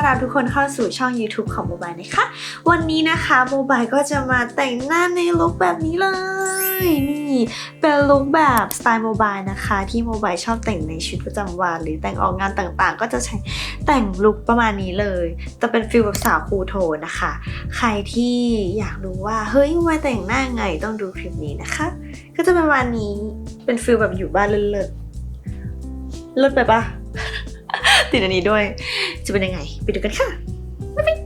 อนรับทุกคนเข้าสู่ช่อง YouTube ของโมบายนะคะ วันนี้นะคะโมบายก็จะมาแต่งหน้าในลุคแบบนี้เลย นี่เป็นลุคแบบสไตล์โมบายนะคะ ที่โมบายชอบแต่งในชีวิตประจำวัน หรือแต่งออกงานต่างๆ ก็จะใช้แต่งลุคประมาณนี้เลยแต่เป็นฟิลแบบสาวคูลโทนะคะ ใครที่อยากรู้ว่าเฮ้ยโมบายแต่งหน้าไงต้องดูคลิปนี้นะคะ ก็จะประมาณนี้เป็นฟิลแบบอยู่บ้านเลิศเลิศไปปะติดอันนี้ด้วย จะเป็นยังไง ไปดูกันค่ะบ๊ายบาย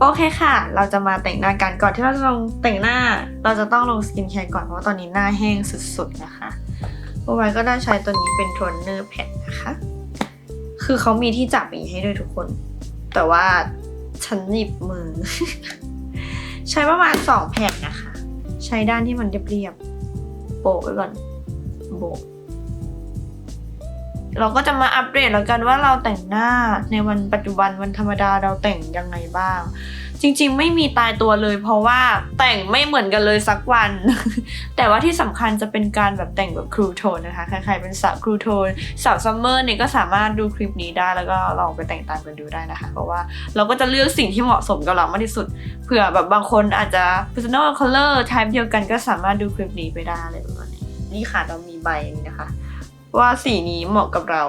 โอเคค่ะ เราจะมาแต่งหน้ากันก่อนที่เราจะลงแต่งหน้า เราจะต้องลงสกินแคร์ก่อนเพราะว่าตอนนี้หน้าแห้งสุดๆนะคะโมบายก็ได้ใช้ตัวนี้เป็นโทนเนอร์แผ่นนะคะ คือเขามีที่จับอย่างนี้ให้ด้วยทุกคน แต่ว่าฉันหยิบมือ ใช้ประมาณสองแผ่นนะคะ ใช้ด้านที่มันเรียบๆโปะไว้ก่อนโบะ เราก็จะมาอัปเดตแล้วกันว่าเราแต่งหน้าในวันปัจจุบันวันธรรมดาเราแต่งยังไงบ้าง จริงๆ ไม่มีตายตัวเลย เพราะว่าแต่งไม่เหมือนกันเลยสักวัน แต่ว่าที่สำคัญจะเป็นการแบบแต่งแบบครูโทนนะคะ ใครๆเป็นสาวครูโทนสาวซัมเมอร์เนี่ยก็สามารถดูคลิปนี้ได้แล้วก็ลองไปแต่งตามกันดูได้นะคะ เพราะว่าเราก็จะเลือกสิ่งที่เหมาะสมกับเรามากที่สุดเผื่อแบบบางคนอาจจะ personal color type เดียวกันก็สามารถดูคลิปนี้ไปได้อะไรประมาณนี้นี่ค่ะเรามีใบนี้นะคะ ว่าสีนี้เหมาะกับเรา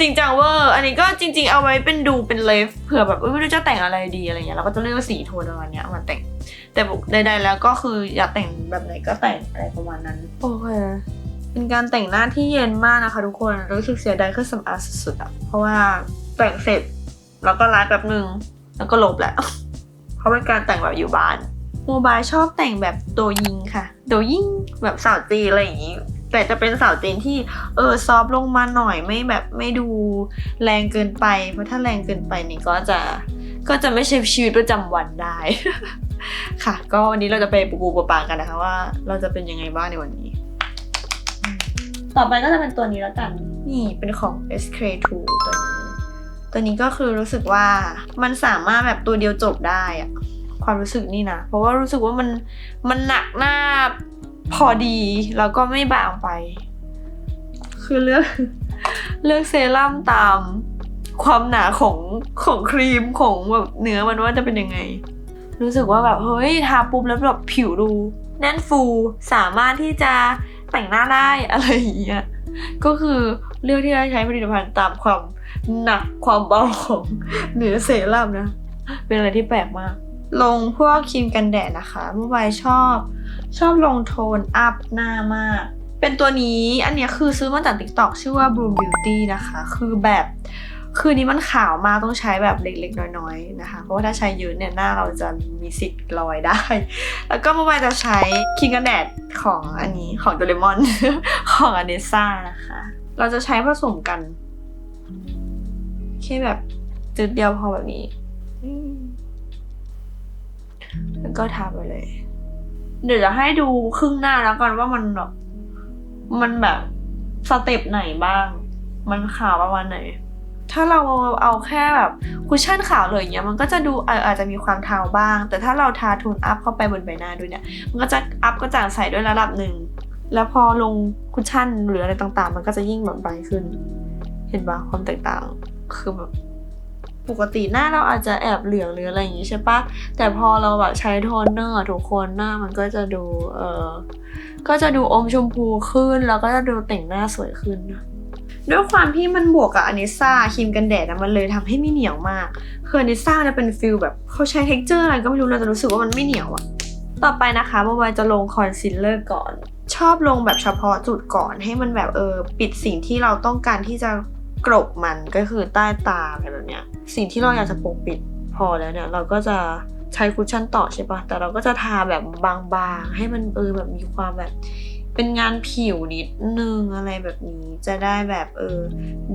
จริงจังเวอร์อันนี้ก็จริง ๆ เอาไว้เป็นดูเป็นเลฟเผื่อแบบเอ้ยไม่รู้จะแต่งอะไรดีอะไรเงี้ยเราก็จะเลือกสีโทนประมาณเนี้ยมาแต่ง แต่บุกใดๆแล้วก็คืออยากแต่งแบบไหนก็แต่งอะไรประมาณนั้นโอเคเป็นการแต่งหน้าที่เย็นมากนะคะทุกคนรู้สึกเสียดายเครื่องสำอางสุดๆอะเพราะว่าแต่งเสร็จแล้วก็ไลฟ์แป๊บนึงแล้วก็ลบแหละเพราะเป็นการแต่งแบบอยู่บ้านโมบายชอบแต่งแบบโดยิงค่ะ โดยิงแบบสาวจีอะไรอย่างนี้ แต่จะเป็นสาวจีนที่เออซอฟต์ลงมาหน่อยไม่แบบไม่ดูแรงเกินไป เพราะถ้าแรงเกินไปนี่ก็จะก็จะไม่ใช่ชีวิตประจำวันได้ ค่ะ ก็วันนี้เราจะไปปูปูปะปางกันนะคะว่า เราจะเป็นยังไงบ้างในวันนี้ ต่อไปก็จะเป็นตัวนี้แล้วกัน นี่เป็นของ SK2 ตัวนี้ ตัวนี้ก็คือรู้สึกว่ามันสามารถแบบตัวเดียวจบได้อะความรู้สึกนี่นะ เพราะว่ารู้สึกว่ามันมันหนักหน้า พอดีแล้วก็ไม่บางไป คือเลือก เลือกเซรั่มตามความหนาของของครีมของแบบเนื้อมันว่าจะเป็นยังไง รู้สึกว่าแบบเฮ้ยทาปุ๊บแล้วแบบผิวดู แน่นฟูสามารถที่จะแต่งหน้าได้อะไรอย่างเงี้ยก็คือเลือกที่จะใช้ผลิตภัณฑ์ตามความหนักความเบาของเนื้อเซรั่มนะ เป็นอะไรที่แปลกมาก ลงพวกครีมกันแดดนะคะเมื่อวานชอบ ชอบลงโทนอัพหน้ามาก เป็นตัวนี้อันนี้คือซื้อมาจาก TikTok ชื่อว่า Blue Beauty นะคะ คือแบบคืนนี้มันขาวมากต้องใช้แบบเล็กๆ น้อยๆนะคะ เพราะว่าถ้าใช้เยอะเนี่ยหน้าเราจะมีสิทธิ์ลอยได้ แล้วก็เมื่อวานจะใช้ครีมกันแดดของอันนี้ของโดเรมอน ของอเนซ่านะคะ เราจะใช้ผสมกันแค่แบบจุดเดียวพอแบบนี้ แล้วก็ทาไปเลย เดี๋ยวจะให้ดูครึ่งหน้าแล้วกันว่ามันแบบมันแบบสเต็ปไหนบ้าง มันขาวประมาณไหน ถ้าเราเอาแค่แบบคุชชั่นขาวเลยอย่างเงี้ยมันก็จะดูอาจจะมีความเทาบ้าง แต่ถ้าเราทาโทนอัพเข้าไปบนใบหน้าด้วยเนี่ย มันก็จะอัพก็จางใสด้วยระดับหนึ่ง แล้วพอลงคุชชั่นหรืออะไรต่างๆ มันก็จะยิ่งแบบใบขึ้น เห็นปะความแตกต่างคือแบบ ปกติหน้าเราอาจจะแอบเหลืองหรืออะไรอย่างงี้ใช่ปะแต่พอเราแบบใช้โทนเนอร์ทุกคนหน้ามันก็จะดูเออก็จะดูอมชมพูขึ้น แล้วก็จะดูแต่งหน้าสวยขึ้นด้วยความที่มันบวกกับอนิซ่าครีมกันแดดนะมันเลยทำให้ไม่เหนียวมากคืออนิซ่าเนี่ยเป็นฟิลแบบเขาใช้เท็กเจอร์อะไรก็ไม่รู้เราจะรู้สึกว่ามันไม่เหนียวอะต่อไปนะคะเมื่อวานจะลงคอนซีลเลอร์ก่อน ชอบลงแบบเฉพาะจุดก่อนให้มันแบบเออปิดสิ่งที่เราต้องการที่จะ กรบมันก็คือใต้ตาอะไรแบบเนี้ย สิ่งที่เราอยากจะปกปิดพอแล้วเนี่ย เราก็จะใช้คุชชั่นต่อใช่ปะแต่เราก็จะทาแบบบางๆ ให้มันเออแบบมีความแบบ เป็นงานผิวนิดนึงอะไรแบบนี้จะได้แบบเออ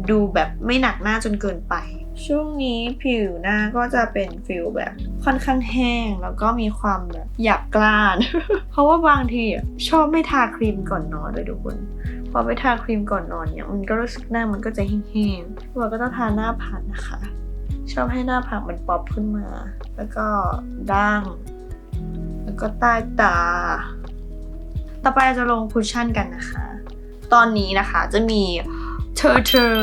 ดูแบบไม่หนักหน้าจนเกินไป ช่วงนี้ผิวหน้าก็จะเป็นฟิลแบบค่อนข้างแห้งแล้วก็มีความแบบหยาบกร้าน เพราะว่าบางทีอะชอบไม่ทาครีมก่อนนอนเลยทุกคน พอไปทาครีมก่อนนอนเนี่ยมันก็รู้สึกหน้ามันก็จะแห้งๆเราก็ต้องทาหน้าผากนะคะ ชอบให้หน้าผากมันป๊อปขึ้นมา แล้วก็ด่าง แล้วก็ใต้ตา ต่อไปเราจะลงคุชชั่นกันนะคะ ตอนนี้นะคะจะมี เธอเธอ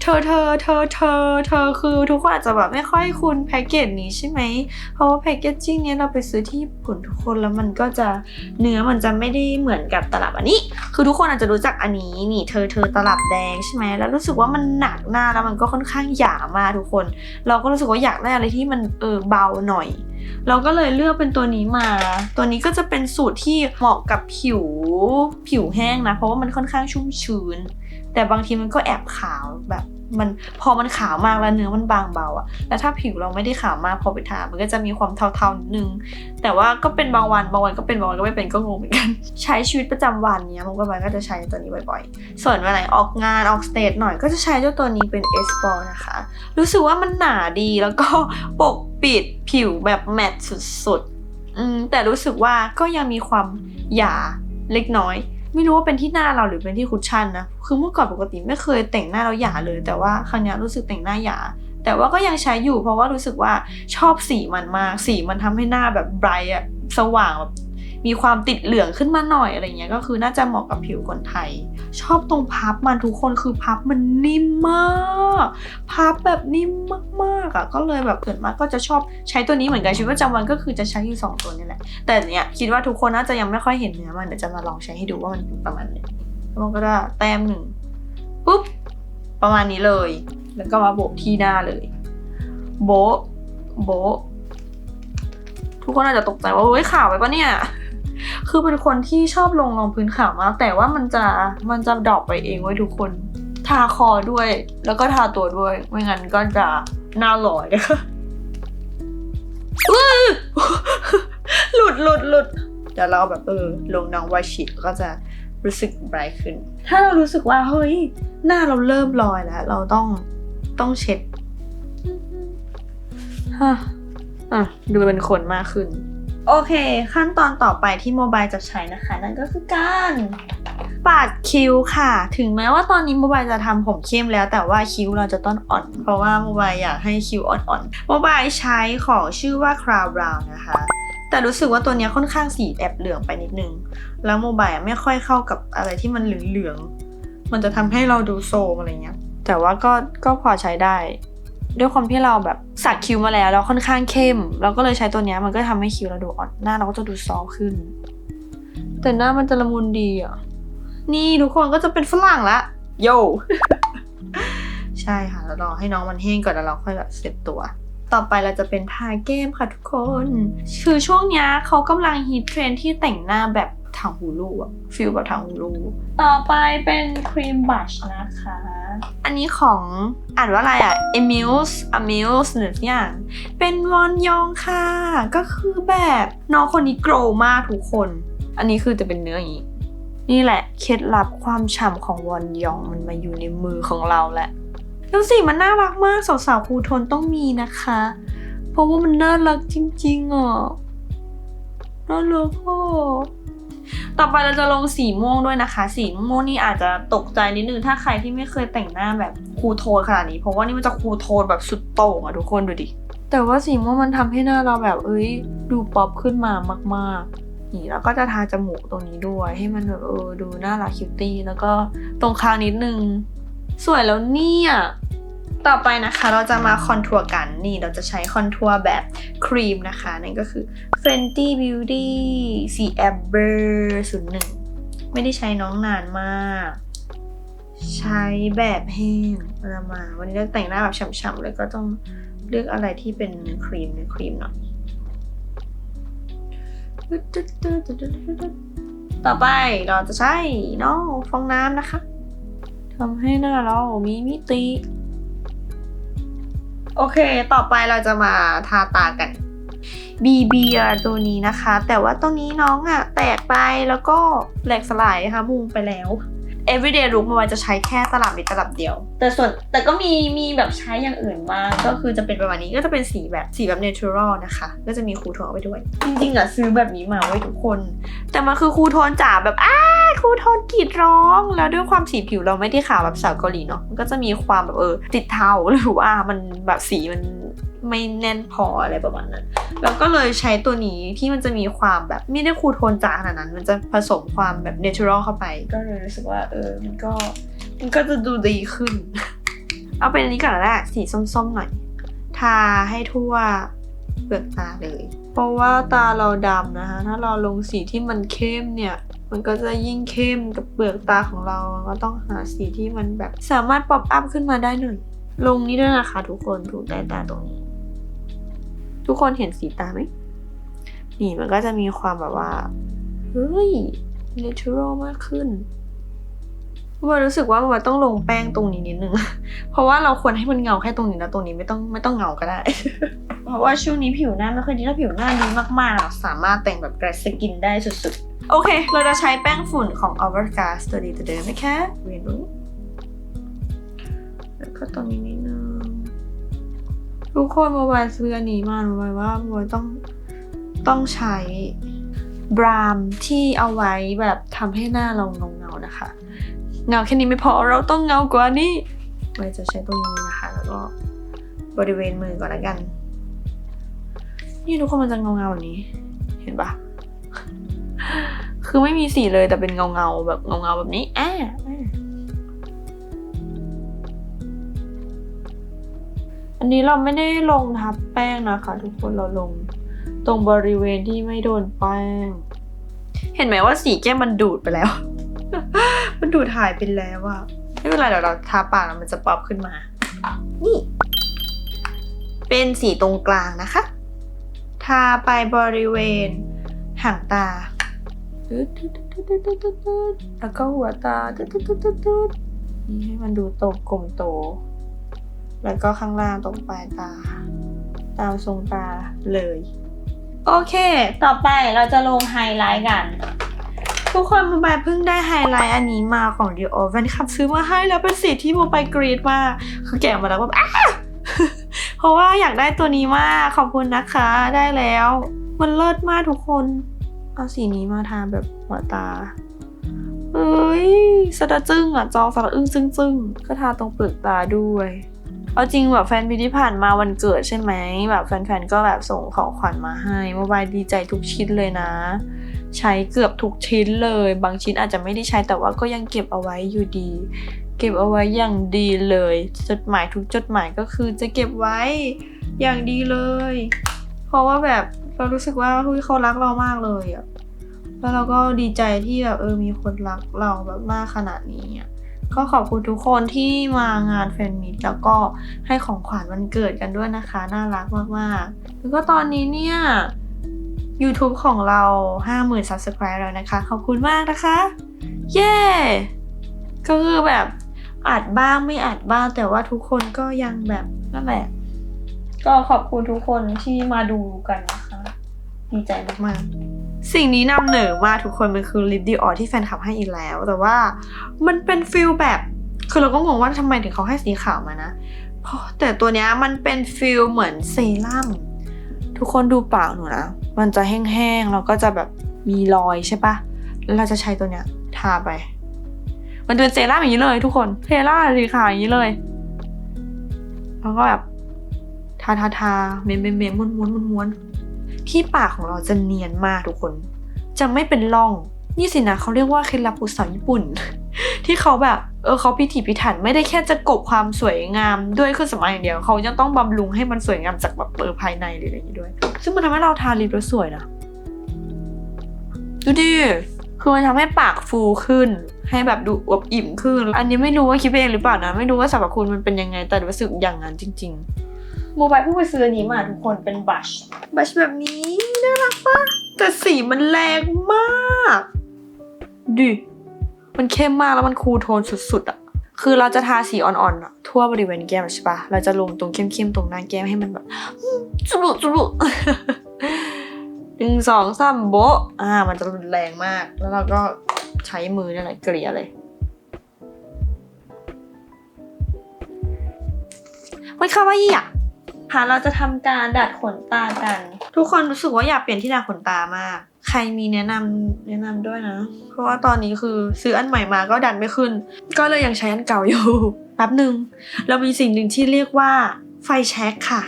เธอเธอเธอเธอเธอคือทุกคนอาจจะแบบไม่ค่อยคุ้นแพ็กเกจนี้ใช่ไหม เพราะว่าแพ็กเกจจิ้งเนี้ยเราไปซื้อที่ญี่ปุ่นทุกคนแล้วมันก็จะเนื้อมันจะไม่ได้เหมือนกับตลับอันนี้ คือทุกคนอาจจะรู้จักอันนี้นี่เธอเธอตลับแดงใช่ไหมแล้วรู้สึกว่ามันหนักหน้าแล้วมันก็ค่อนข้างหยามาทุกคน เราก็รู้สึกว่าอยากได้อะไรที่มันเออเบาหน่อยเราก็เลยเลือกเป็นตัวนี้มา ตัวนี้ก็จะเป็นสูตรที่เหมาะกับผิวผิวแห้งนะ เพราะว่ามันค่อนข้างชุ่มชื้น แต่บางทีมันก็แอบขาวแบบมันพอมันขาวมากแล้วเนื้อมันบางเบาอะแล้วถ้าผิวเราไม่ได้ขาวมากพอไปทามันก็จะมีความเทาๆนิดนึง แต่ว่าก็เป็นบางวันบางวันก็เป็นบางวันก็ไม่เป็นก็งงเหมือนกัน ใช้ชีวิตประจำวันเนี้ยมันก็มันก็จะใช้ตัวนี้บ่อยๆ ส่วนวันไหนออกงานออกสเตจหน่อยก็จะใช้เจ้าตัวนี้เป็น S b a l l นะคะ รู้สึกว่ามันหนาดีแล้วก็ปกปิดผิวแบบแมตต์สุดๆแต่รู้สึกว่าก็ยังมีความหยาเล็กน้อย ไม่รู้ว่าเป็นที่หน้าเราหรือเป็นที่คุชชั่นนะ คือเมื่อก่อนปกติไม่เคยแต่งหน้าเราหยาเลย แต่ว่าครั้งเนี้ยรู้สึกแต่งหน้าหยา แต่ว่าก็ยังใช้อยู่เพราะว่ารู้สึกว่าชอบสีมันมาก สีมันทำให้หน้าแบบไบรท์อะสว่างแบบ มีความติดเหลืองขึ้นมาหน่อยอะไรเงี้ยก็คือน่าจะเหมาะกับผิวคนไทย ชอบตรงพับมันทุกคนคือพับมันนิ่มมากพับแบบนิ่มมากๆอะก็เลยแบบเกิดมากก็จะชอบใช้ตัวนี้เหมือนกันชีวิตประจำวันก็คือจะใช้อยู่สองตัวนี่แหละแต่เนี้ยคิดว่าทุกคนน่าจะยังไม่ค่อยเห็นเนื้อมันเดี๋ยวจะมาลองใช้ให้ดูว่ามันเป็นประมาณไหนแล้วมันก็ได้แต้มหนึ่งปุ๊บประมาณนี้เลย แล้วก็มาโบกที่หน้าเลย โบโบทุกคนอาจจะตกใจว่าเฮ้ยข่าวไปปะเนี่ย คือเป็นคนที่ชอบลงรองพื้นขาวมาก แต่ว่ามันจะมันจะดรอปไปเองไว้ทุกคน ทาคอด้วย แล้วก็ทาตัวด้วย ไม่งั้นก็จะหน้าหลอยนะคะหลุดหลุดหลุดเดี๋ยวเราแบบเออลงน้องวาชิก็จะรู้สึกไบรท์ขึ้น ถ้าเรารู้สึกว่าเฮ้ยหน้าเราเริ่มลอยแล้ว เราต้องต้องเช็ดฮะอะดูเป็นคนมากขึ้น โอเค ขั้นตอนต่อไปที่โมบายจะใช้นะคะ นั่นก็คือการปาดคิ้วค่ะ ถึงแม้ว่าตอนนี้โมบายจะทำผมเข้มแล้ว แต่ว่าคิ้วเราจะต้องอ่อน เพราะว่าโมบายอยากให้คิ้วอ่อนๆโมบายใช้ของชื่อว่า Crown Brown นะคะ แต่รู้สึกว่าตัวนี้ค่อนข้างสีแอบเหลืองไปนิดนึง แล้วโมบายไม่ค่อยเข้ากับอะไรที่มันเหลืองๆมันจะทำให้เราดูโซมอะไรเงี้ยแต่ว่าก็ก็พอใช้ได้ ด้วยความที่เราแบบสักคิ้วมาแล้วแล้วค่อนข้างเข้ม เราก็เลยใช้ตัวเนี้ยมันก็ทำให้คิ้วเราดูอ่อนหน้าเราก็จะดูซอฟต์ขึ้น แต่หน้ามันจะละมุนดีอะนี่ทุกคนก็จะเป็นฝรั่งละโยใช่ค่ะแล้วรอให้น้องมันแห้งก่อนแล้วเราค่อยแบบเสร็จตัว ต่อไปเราจะเป็นทาแก้มค่ะทุกคน คือช่วงเนี้ยเขากำลังฮิตเทรนด์ที่แต่งหน้าแบบทางฮูลูอะฟิลแบบทางฮูลูต่อไปเป็นครีมบัชนะคะ อันนี้ของอ่านว่าอะไรอะ Emils Emils หรืออย่าง เป็นวอนยองค่ะ ก็คือแบบน้องคนนี้โกรมากทุกคน อันนี้คือจะเป็นเนื้ออย่างนี้ นี่แหละเคล็ดลับความฉ่ำของวอนยองมันมาอยู่ในมือของเราแหละแล้วสิมันน่ารักมากสาวๆครูทนต้องมีนะคะ เพราะว่ามันน่ารักจริงๆอะน่ารักอะ ต่อไปเราจะลงสีม่วงด้วยนะคะ สีม่วงนี่อาจจะตกใจนิดนึงถ้าใครที่ไม่เคยแต่งหน้าแบบคูลโทนขนาดนี้ เพราะว่านี่มันจะคูลโทนแบบสุดโต่งอะทุกคนดูดิ แต่ว่าสีม่วงมันทำให้หน้าเราแบบเอ้ยดูป๊อปขึ้นมามากๆ นี่แล้วก็จะทาจมูกตรงนี้ด้วย ให้มันแบบเออดูน่ารักคิวตี้แล้วก็ตรงคางนิดนึง สวยแล้วเนี่ย ต่อไปนะคะเราจะมาคอนทัวร์กันนี่เราจะใช้คอนทัวร์แบบครีมนะคะ นั่นก็คือ Fenty Beauty สี Amber 01ไม่ได้ใช้น้องนานมาก ใช้แบบแห้งเรามา วันนี้เราแต่งหน้าแบบฉ่ำๆเลยก็ต้องเลือกอะไรที่เป็นครีมเนื้อครีมหน่อยต่อไปเราจะใช้น้องฟองน้ำนะคะทำให้หน้าเรามีมิติ โอเค ต่อไปเราจะมาทาตากัน BB อะตัวนี้นะคะ แต่ว่าตรงนี้น้องอะแตกไปแล้วก็แหลกสลายนะคะมุงไปแล้ว everyday look มันจะใช้แค่ตลับนี้ตลับเดียว แต่ส่วนแต่ก็มีมีแบบใช้อย่างอื่นบ้างก็คือจะเป็นประมาณนี้ก็จะเป็นสีแบบสีแบบ natural นะคะ ก็จะมีคูโทนเอาไว้ด้วย จริงๆอะซื้อแบบนี้มาไว้ทุกคน แต่มันคือคูโทนจ๋าแบบอ้าคูโทนกรีดร้อง แล้วด้วยความสีผิวเราไม่ได้ขาวแบบสาวเกาหลีเนาะมันก็จะมีความแบบเออติดเทาหรือว่ามันแบบสีมัน ไม่แน่นพออะไรประมาณนั้น แล้วก็เลยใช้ตัวนี้ที่มันจะมีความแบบไม่ได้คูลโทนจ๋าขนาดนั้น มันจะผสมความแบบเนเชอรัลเข้าไป ก็เลยรู้สึกว่าเออมันก็มันก็จะดูดีขึ้น เอาเป็นอันนี้ก่อนแล้วแหละสีส้มๆหน่อย ทาให้ทั่วเปลือกตาเลย เพราะว่าตาเราดำนะคะ ถ้าเราลงสีที่มันเข้มเนี่ย มันก็จะยิ่งเข้มกับเปลือกตาของเรา ก็ต้องหาสีที่มันแบบสามารถป๊อปอัพขึ้นมาได้หน่อย ลงนี้ด้วยนะคะทุกคนถูกใต้ตาตรงนี้ ทุกคนเห็นสีตาไหม นี่มันก็จะมีความแบบว่า เฮ้ย natural มากขึ้นว่ารู้สึกว่ามันต้องลงแป้งตรงนี้นิดนึง เพราะว่าเราควรให้มันเงาแค่ตรงนี้นะตรงนี้ไม่ต้องไม่ต้องเงาก็ได้ เพราะว่าช่วงนี้ผิวหน้าไม่ค่อยดีถ้าผิวหน้าดีมากๆอะสามารถแต่งแบบแกรสกินได้สุดๆ โอเค เราจะใช้แป้งฝุ่นของ Hourglass ตัวดีตัวเดิมนะคะเวียนรงนี้แล้วก็ตรงนี้นิ ทุกคนโมบายซื้ออันนี้มาโมบายว่าโมบายต้องต้องใช้บรามที่เอาไว้แบบทำให้หน้าเราเงาๆนะคะ เงาแค่นี้ไม่พอเราต้องเงากว่านี้โมบายจะใช้ตรงนี้นะคะ แล้วก็บริเวณมือก่อนละกัน นี่ทุกคนมันจะเงาๆแบบนี้ เห็นปะคือไม่มีสีเลยแต่เป็นเงาเงาแบบเงาเงาแบบนี้อ่า อ่าอันนี้เราไม่ได้ลงทับแป้งนะคะทุกคนเราลงตรงบริเวณที่ไม่โดนแป้ง เห็นไหมว่าสีแก้มมันดูดไปแล้ว มันดูดหายไปแล้วอะไม่เป็นไรเดี๋ยวเราทาปากแล้วมันจะป๊อปขึ้นมา นี่ เป็นสีตรงกลางนะคะ ทาไปบริเวณห่างตาตึ๊ดตึ๊ดตึ๊ดตึ๊ดตึ๊ดตึ๊ดตึ๊ดแล้วก็หัวตาตึ๊ดตึ๊ดตึ๊ดตึ๊ดตึ๊ดนี่ให้มันดูโตกลมโต แล้วก็ข้างล่างตรงปลายตา ตามทรงตาเลย โอเค ต่อไปเราจะลงไฮไลท์กัน ทุกคนโมบายเพิ่งได้ไฮไลท์อันนี้มาของ Dio แฟนคลับซื้อมาให้แล้วเป็นสีที่โมบายกรีดมาก คือแกะมาแล้วแบบอ้าเพราะว่าอยากได้ตัวนี้มาก ขอบคุณนะคะได้แล้ว มันเลิศมากทุกคน เอาสีนี้มาทาแบบหัวตาเอ้ยสะดะจึ้งอะ จองสะดะอึ้งจึ้งจึ้งก็ทาตรงเปลือกตาด้วย เอาจริงแบบแฟนพีที่ผ่านมาวันเกิดใช่ไหมแบบแฟนๆก็แบบส่งของขวัญมาให้โมบายดีใจทุกชิ้นเลยนะ ใช้เกือบทุกชิ้นเลย บางชิ้นอาจจะไม่ได้ใช้แต่ว่าก็ยังเก็บเอาไว้อยู่ดี เก็บเอาไว้อย่างดีเลย จดหมายทุกจดหมายก็คือจะเก็บไว้อย่างดีเลย เพราะว่าแบบเรารู้สึกว่าเฮ้ยเขารักเรามากเลยอะแล้วเราก็ดีใจที่แบบเออมีคนรักเราแบบมากขนาดนี้อะ ก็ขอบคุณทุกคนที่มางานแฟนมิตแล้วก็ให้ของขวัญวันเกิดกันด้วยนะคะ น่ารักมากๆ แล้วก็ตอนนี้เนี่ย YouTube ของเรา 50,000 Subscribe แล้วนะคะ ขอบคุณมากนะคะ เย้ก็คือแบบอัดบ้างไม่อัดบ้าง แต่ว่าทุกคนก็ยังแบบนั่นแหละ ก็ขอบคุณทุกคนที่มาดูกันนะคะ ดีใจมากๆ สิ่งนี้นำเหนอมาทุกคนมันคือลิปดีออที่แฟนคลับให้อีกแล้ว แต่ว่ามันเป็นฟิลแบบคือเราก็งงว่าทำไมถึงเขาให้สีขาวมานะเพราะแต่ตัวเนี้ยมันเป็นฟิลเหมือนเซรั่มทุกคนดูปากหนูนะ มันจะแห้งๆแล้วก็จะแบบมีรอยใช่ปะแล้วเราจะใช้ตัวเนี้ยทาไป มันเป็นเซรั่มอย่างนี้เลย ทุกคนเซรั่มสีขาวอย่างนี้เลยแล้วก็แบบทาทาทาเมมเมมเมมม้วนม้วนม้วนม้วน ที่ปากของเราจะเนียนมากทุกคน จะไม่เป็นร่อง นี่สินะเขาเรียกว่าเคล็ดลับอุตสาวญี่ปุ่น ที่เขาแบบเออเขาพิถีพิถันไม่ได้แค่จะกบความสวยงามด้วยเครื่องสำอางอย่างเดียวเขายังต้องบำรุงให้มันสวยงามจากแบบเปออภายในหรืออะไรอย่างนี้ด้วย ซึ่งมันทำให้เราทาลิปแล้วสวยนะดูดิคือมันทำให้ปากฟูขึ้น ให้แบบดูอวบอิ่มขึ้น อันนี้ไม่รู้ว่าคิดเองหรือเปล่านะ ไม่รู้ว่าสรรพคุณมันเป็นยังไงแต่รู้สึกอย่างนั้นจริง ๆ โมบายเพิ่งไปซื้ออันนี้มาทุกคนเป็นบัช บัชแบบนี้น่ารักปะแต่สีมันแรงมากดิมันเข้มมากแล้วมันคูลโทนสุดๆอะคือเราจะทาสีอ่อนๆอะทั่วบริเวณแก้มใช่ปะเราจะลงตรงเข้มๆตรงหน้าแก้มให้มันแบบจุลุจุลุหนึ่งสองสามโบะอ่า มันจะรุนแรงมาก แล้วเราก็ใช้มือนี่แหละเกลี่ยเลย มันคาวาอี้อะ ค่ะเราจะทำการดัดขนตากัน ทุกคนรู้สึกว่าอยากเปลี่ยนที่ดัดขนตามาก ใครมีแนะนำแนะนำด้วยนะ เพราะว่าตอนนี้คือซื้ออันใหม่มาก็ดัดไม่ขึ้น ก็เลยยังใช้อันเก่าอยู่แป๊บหนึ่งเรามีสิ่งหนึ่งที่เรียกว่าไฟแช็กค่ะ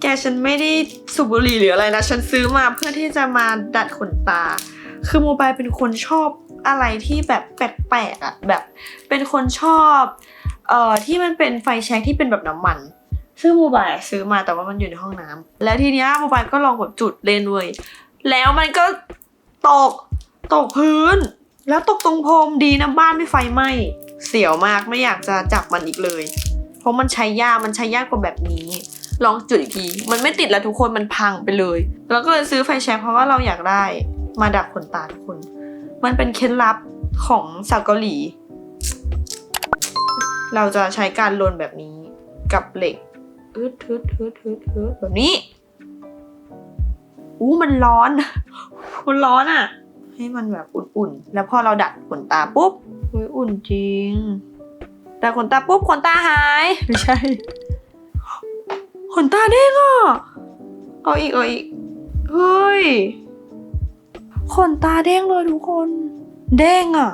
แกฉันไม่ได้สูบบุหรี่หรืออะไรนะ ฉันซื้อมาเพื่อที่จะมาดัดขนตา คือโมบายเป็นคนชอบอะไรที่แบบแปลกๆอะแบบเป็นคนชอบเอ่อที่มันเป็นไฟแช็กที่เป็นแบบน้ำมัน ซึ่งโมบายซื้อมาแต่ว่ามันอยู่ในห้องน้ำแล้วทีเนี้ยโมบายก็ลองแบบจุดเลนเว้ยแล้วมันก็ตกตกพื้น แล้วตกตรงพรมดีนะบ้านไม่ไฟไหม้เสียวมากไม่อยากจะจับมันอีกเลย เพราะมันใช้ยากมันใช้ยากกว่าแบบนี้ ลองจุดอีกทีมันไม่ติดแล้วทุกคนมันพังไปเลย แล้วก็เลยซื้อไฟแช็กเพราะว่าเราอยากได้มาดักขนตาทุกคน มันเป็นเคล็ดลับของสาวเกาหลี เราจะใช้การลนแบบนี้กับเหล็ก ฮึดฮึดฮึดฮึดฮึดแบบนี้ อู้มันร้อน มันร้อนอะ ให้มันแบบอุ่นๆ แล้วพอเราดัดขนตาปุ๊บเฮ้ยอุ่นจริงดัดขนตาปุ๊บขนตาหาย ไม่ใช่ ขนตาเด้งอะ เอาอีกเอาอีก เฮ้ย ขนตาเด้งเลยทุกคน เด้งอะ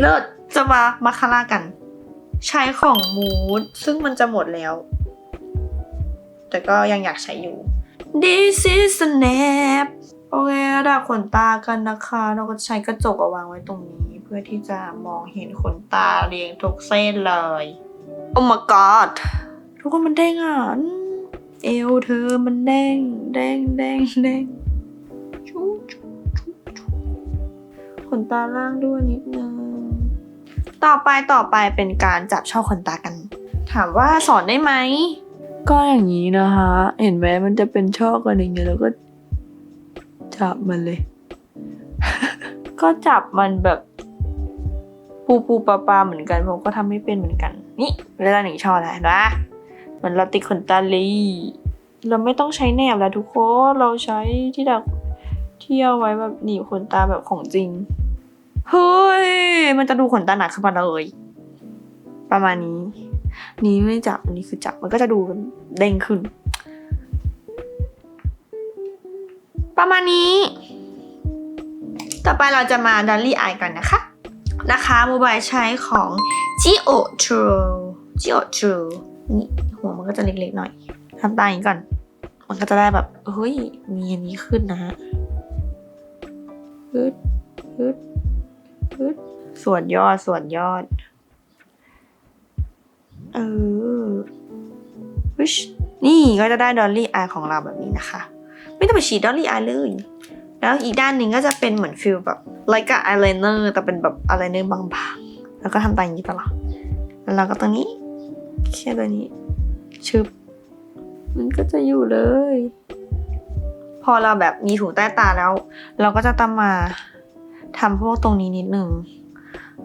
เลิศจะมามาคาร่ากัน ใช้ของมูดซึ่งมันจะหมดแล้ว แต่ก็ยังอยากใช้อยู่ This is snap โอเคดัดขนตากันนะคะ เราก็ใช้กระจกเอาวางไว้ตรงนี้ เพื่อที่จะมองเห็นขนตาเรียงทุกเส้นเลยโอ้ my god ทุกคนมันเด้งอะเอวเธอมันเด้งเด้งเด้งเด้งชูชูชูชูขนตาล่างด้วยนิดนึง ต่อไปต่อไปเป็นการจับช่อขนตากัน ถามว่าสอนได้ไหม ก็อย่างนี้นะคะ เห็นไหมมันจะเป็นช่อกันอย่างเงี้ยแล้วก็ จับมันเลย ก็จับมันแบบปูปูปลาปลาเหมือนกันผมก็ทำไม่เป็นเหมือนกัน นี่เวลาหนึ่งช่อแล้วนะเหมือนเราติดขนตาลีเราไม่ต้องใช้แหนบแล้วทุกคนเราใช้ที่ดักที่เอาไว้แบบหนีบขนตาแบบของจริง เฮ้ย มันจะดูขนตาหนักขึ้นมาเลย ประมาณนี้ นี้ไม่จับอันนี้คือจับ มันก็จะดูเด้งขึ้น ประมาณนี้ ต่อไปเราจะมาดัลลี่อายกันนะคะ นะคะโมบายใช้ของ Geo True Geo True นี่หัวมันก็จะเล็กๆหน่อยทำตาอย่างนี้ก่อน มันก็จะได้แบบ เฮ้ย มีอันนี้ขึ้นนะฮะฮึดฮึดปึ๊ด ส่วนยอดส่วนยอด เออวิชนี่ก็จะได้ดอลลี่อายของเราแบบนี้นะคะ ไม่ต้องไปฉีดดอลลี่อายเลย แล้วอีกด้านหนึ่งก็จะเป็นเหมือนฟิลแบบไลค์กับอายไลเนอร์แต่เป็นแบบอายไลเนอร์บางๆ แล้วก็ทำตาอย่างนี้ตลอดแล้วเราก็ตรงนี้แค่ตัวนี้ ชึบ มันก็จะอยู่เลย พอเราแบบมีถุงใต้ตาแล้ว เราก็จะตามมา ทำพวกตรงนี้นิดนึง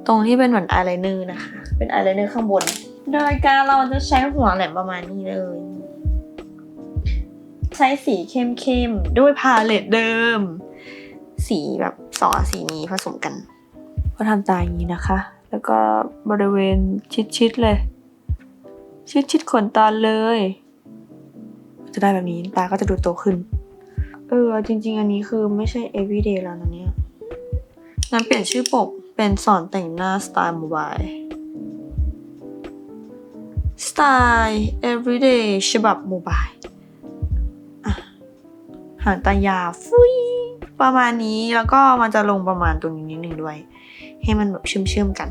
ตรงที่เป็นเหมือนอายไลเนอร์นะคะ เป็นอายไลเนอร์ข้างบน โดยการเราจะใช้หัวแหลมประมาณนี้เลย ใช้สีเข้มๆ ด้วยพาเลตเดิม สีแบบสองสีนี้ผสมกัน ก็ทำตาอย่างนี้นะคะ แล้วก็บริเวณชิดๆเลย ชิดๆขนตาเลย จะได้แบบนี้ตาก็จะดูโตขึ้นเออจริง ๆ อันนี้คือไม่ใช่ everyday แล้วนะเนี่ย งั้นเปลี่ยนชื่อปกเป็นสอนแต่งหน้าสไตล์โมบายสไตล์ everyday ฉบับโมบายหางตายาฟุยประมาณนี้แล้วก็มันจะลงประมาณตรงนี้นิดนึงด้วย ให้มันแบบเชื่อมๆกัน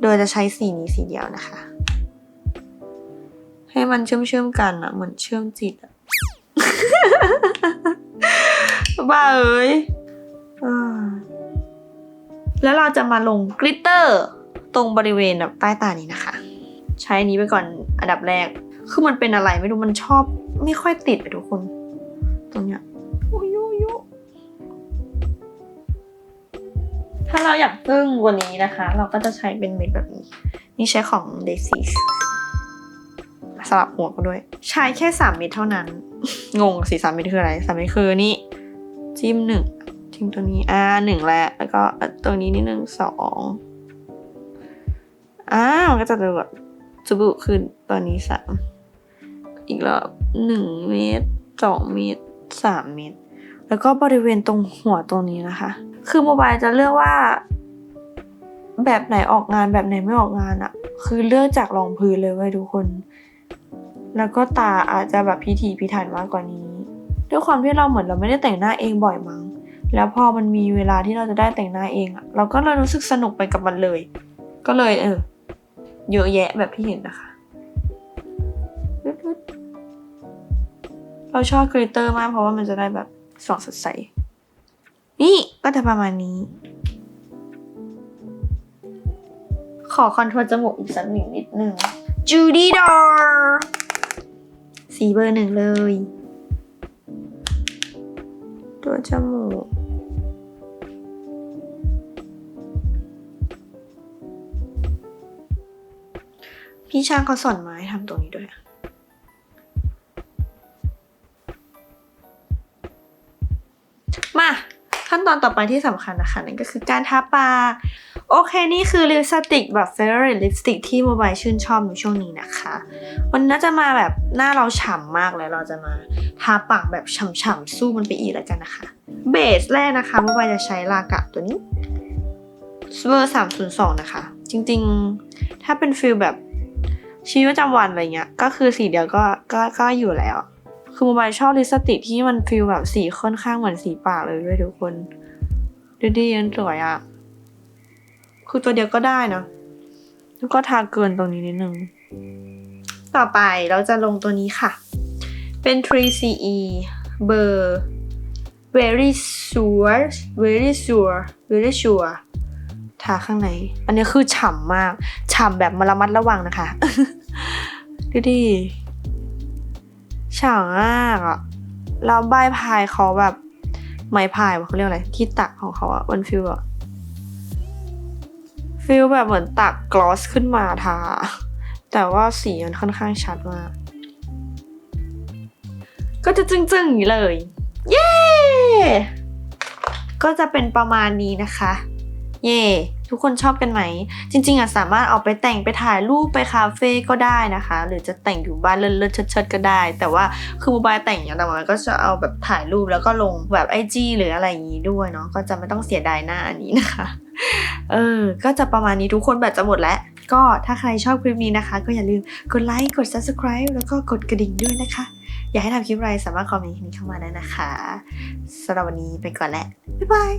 โดยจะใช้สีนี้สีเดียวนะคะ ให้มันเชื่อมๆกันอะเหมือนเชื่อมจิตอะบ้าเอ้ย แล้วเราจะมาลงกลิตเตอร์ตรงบริเวณแบบใต้ตานี้นะคะ ใช้นี้ไปก่อนอันดับแรก คือมันเป็นอะไรไม่รู้มันชอบไม่ค่อยติดอะทุกคน ตรงเนี้ยโอ้ยยโยถ้าเราอยากตึ้งกว่านี้นะคะ เราก็จะใช้เป็นเม็ดแบบนี้ นี่ใช้ของ Daisy สลับหัวกันด้วย ใช้แค่สามเม็ดเท่านั้น งงสีสามเม็ดคืออะไรสามเม็ดคือนี่ จิ้มหนึ่ง ทิ้งตัวนี้อ่าหนึ่งแล้วแล้วก็ตัวนี้นิดนึงสองอ่ามันก็จะดูแบบจุบุขึ้นตัวนี้สามอีกรอบหนึ่งเมตรสองเมตรสามเมตร แล้วก็บริเวณตรงหัวตรงนี้นะคะ คือโมบายจะเลือกว่า แบบไหนออกงานแบบไหนไม่ออกงานอะคือเลือกจากรองพื้นเลยเว้ยทุกคน แล้วก็ตาอาจจะแบบพิถีพิถันมากกว่านี้ด้วยความที่เราเหมือนเราไม่ได้แต่งหน้าเองบ่อยมั้ง แล้วพอมันมีเวลาที่เราจะได้แต่งหน้าเองอะเราก็เลยรู้สึกสนุกไปกับมันเลย ก็เลยเออเยอะแยะแบบที่เห็นนะคะเราชอบกริตเตอร์มากเพราะว่ามันจะได้แบบส่องสดใส นี่ก็จะประมาณนี้ ขอคอนทัวร์จมูกอีกสักหนึ่งนิดนึงจูดี้ดอร์สีเบอร์หนึ่งเลย ตัวจมูก พี่ช่างเขาสอนมาให้ทำตรงนี้ด้วยอะมา ขั้นตอนต่อไปที่สำคัญนะคะ นั่นก็คือการทาปากโอเค นี่คือลิปสติกแบบ favorite lipstick ที่โมบายชื่นชอบในช่วงนี้นะคะ วันนี้น่าจะมาแบบหน้าเราฉ่ำมากเลยเราจะมาทาปากแบบฉ่ำๆสู้มันไปอีกแล้วกันนะคะ เบสแรกนะคะโมบายจะใช้ลากะตัวนี้เบอร์สามศูนย์สองนะคะ จริงๆ ถ้าเป็นฟิลแบบ ชีวิตประจำวันอะไรเงี้ย ก็คือสีเดียวก็ก็ก็อยู่แล้ว คือโมบายชอบลิปสติกที่มันฟิลแบบสีค่อนข้างเหมือนสีปากเลยด้วยทุกคน ดูดีมันสวยอะคือตัวเดียวก็ได้นะแล้วก็ทาเกินตรงนี้นิดนึง ต่อไปเราจะลงตัวนี้ค่ะ เป็น 3CE เบอร์ very sure very sure very sure ทาข้างใน อันนี้คือฉ่ำมาก ฉ่ำแบบมาระมัดระวังนะคะ ดูดิฉ่ำมากอะแล้วใบพายเขาแบบ ไม้พายวะเขาเรียกอะไร ที่ตักของเขาอะมันฟิลอะฟีลแบบเหมือนตักกลอสขึ้นมาทา แต่ว่าสีมันค่อนข้างชัดมาก ก็จะจึ้งๆอย่างนี้เลย เย้ ก็จะเป็นประมาณนี้นะคะ เย่ ทุกคนชอบกันไหม จริง ๆอะสามารถเอาไปแต่งไปถ่ายรูปไปคาเฟ่ก็ได้นะคะ หรือจะแต่งอยู่บ้านเลิศๆเชิดๆก็ได้ แต่ว่าคือโมบายแต่งอย่างแต่มันก็จะเอาแบบถ่ายรูปแล้วก็ลงแบบไอจีหรืออะไรอย่างนี้ด้วยเนาะก็จะไม่ต้องเสียดายหน้าอันนี้นะคะเออ ก็จะประมาณนี้ทุกคนแบตจะหมดแล้ว ก็ถ้าใครชอบคลิปนี้นะคะ ก็อย่าลืมกดไลค์กด subscribe แล้วก็กดกระดิ่งด้วยนะคะ อยากให้ทำคลิปอะไรสามารถคอมเมนต์นี้เข้ามาได้นะคะสำหรับวันนี้ไปก่อนแล้วบ๊ายบาย